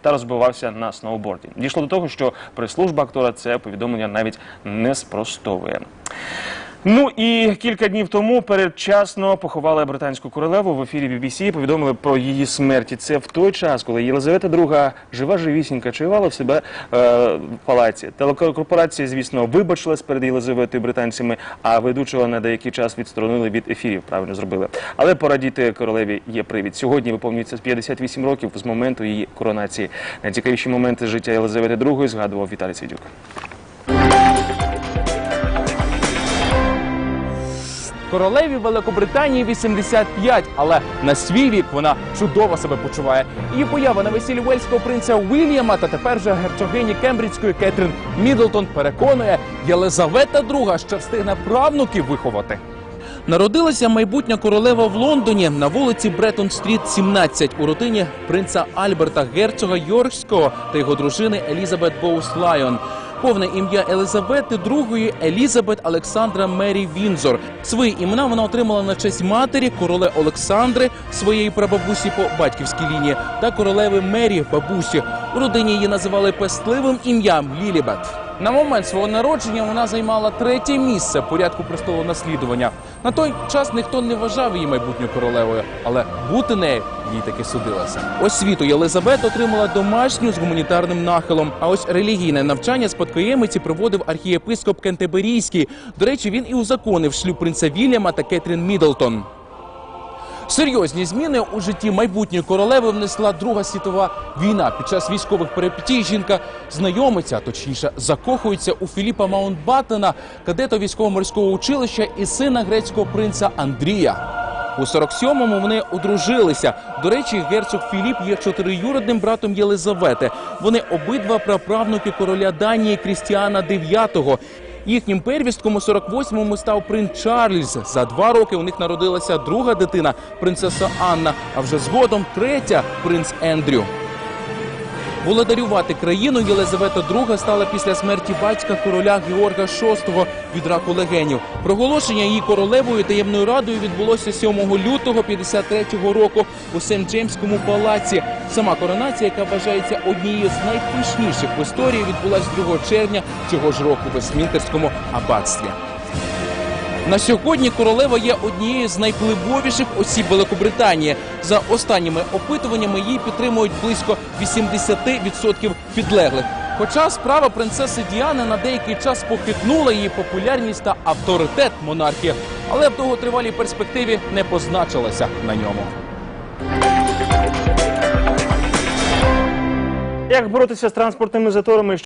та розбивався на сноуборді. Дійшло до того, що прес-служба актора це повідомлення навіть не спростовує. Ну і кілька днів тому передчасно поховали британську королеву в ефірі BBC, повідомили про її смерть. І Це в той час, коли Єлизавета II жива живісінька чаювала в себе е, в палаці. Телекорпорація, звісно, вибачилась перед Єлизаветою британцями, а ведучого на деякий час відсторонили від ефірів. Правильно зробили. Але порадіти королеві є привід. Сьогодні виповнюється 58 років з моменту її коронації. Найцікавіші моменти життя Єлизавети II згадував Віталій Свідюк. Королеві Великобританії 85, але на свій вік вона чудово себе почуває. Її поява на весіллі Уельського принця Уільяма та тепер же герцогині Кембриджської Кетрін Мідлтон переконує, Єлизавета II ще встигне правнуків виховати. Народилася майбутня королева в Лондоні на вулиці Бреттон Стріт, 17, у родині принца Альберта Герцога Йоркського та його дружини Елізабет Боус Лайон. Повне ім'я Елизавети II Елізабет Олександра Мері Вінзор. Свої імена вона отримала на честь матері короле Олександри, своєї прабабусі по батьківській лінії, та королеви Мері бабусі. У родині її називали пестливим ім'ям Лілібет. На момент свого народження вона займала третє місце порядку престолу наслідування. На той час ніхто не вважав її майбутньою королевою, але бути нею їй таки судилося. Освіту Єлизавет отримала домашню з гуманітарним нахилом. А ось релігійне навчання спадкоємиці проводив архієпископ Кентерберійський. До речі, він і узаконив шлюб принца Вільяма та Кетрін Мідлтон. Серйозні зміни у житті майбутньої королеви внесла Друга світова війна. Під час військових перипетій жінка знайомиться, точніше закохується у Філіпа Маунтбаттена, кадета військово-морського училища і сина грецького принца Андрія. У 47-му вони одружилися. До речі, герцог Філіп є чотириюродним братом Єлизавети. Вони обидва праправнуки короля Данії Крістіана IX. Їхнім первістком у 48-му став принц Чарльз. За два роки у них народилася друга дитина, принцеса Анна, а вже згодом третя принц Ендрю. Володарювати країну Єлизавета II стала після смерті батька короля Георга VI від раку легенів. Проголошення її королевою таємною радою відбулося 7 лютого 53-го року у Сент-Джеймському палаці. Сама коронація, яка вважається однією з найпишніших в історії, відбулась 2 червня цього ж року в Вестмінтерському аббатстві. На сьогодні королева є однією з найвпливовіших осіб Великобританії. За останніми опитуваннями її підтримують близько 80% підлеглих. Хоча справа принцеси Діани на деякий час похитнула її популярність та авторитет монархії, але в довготривалій перспективі не позначилася на ньому. Як боротися з транспортними заторами?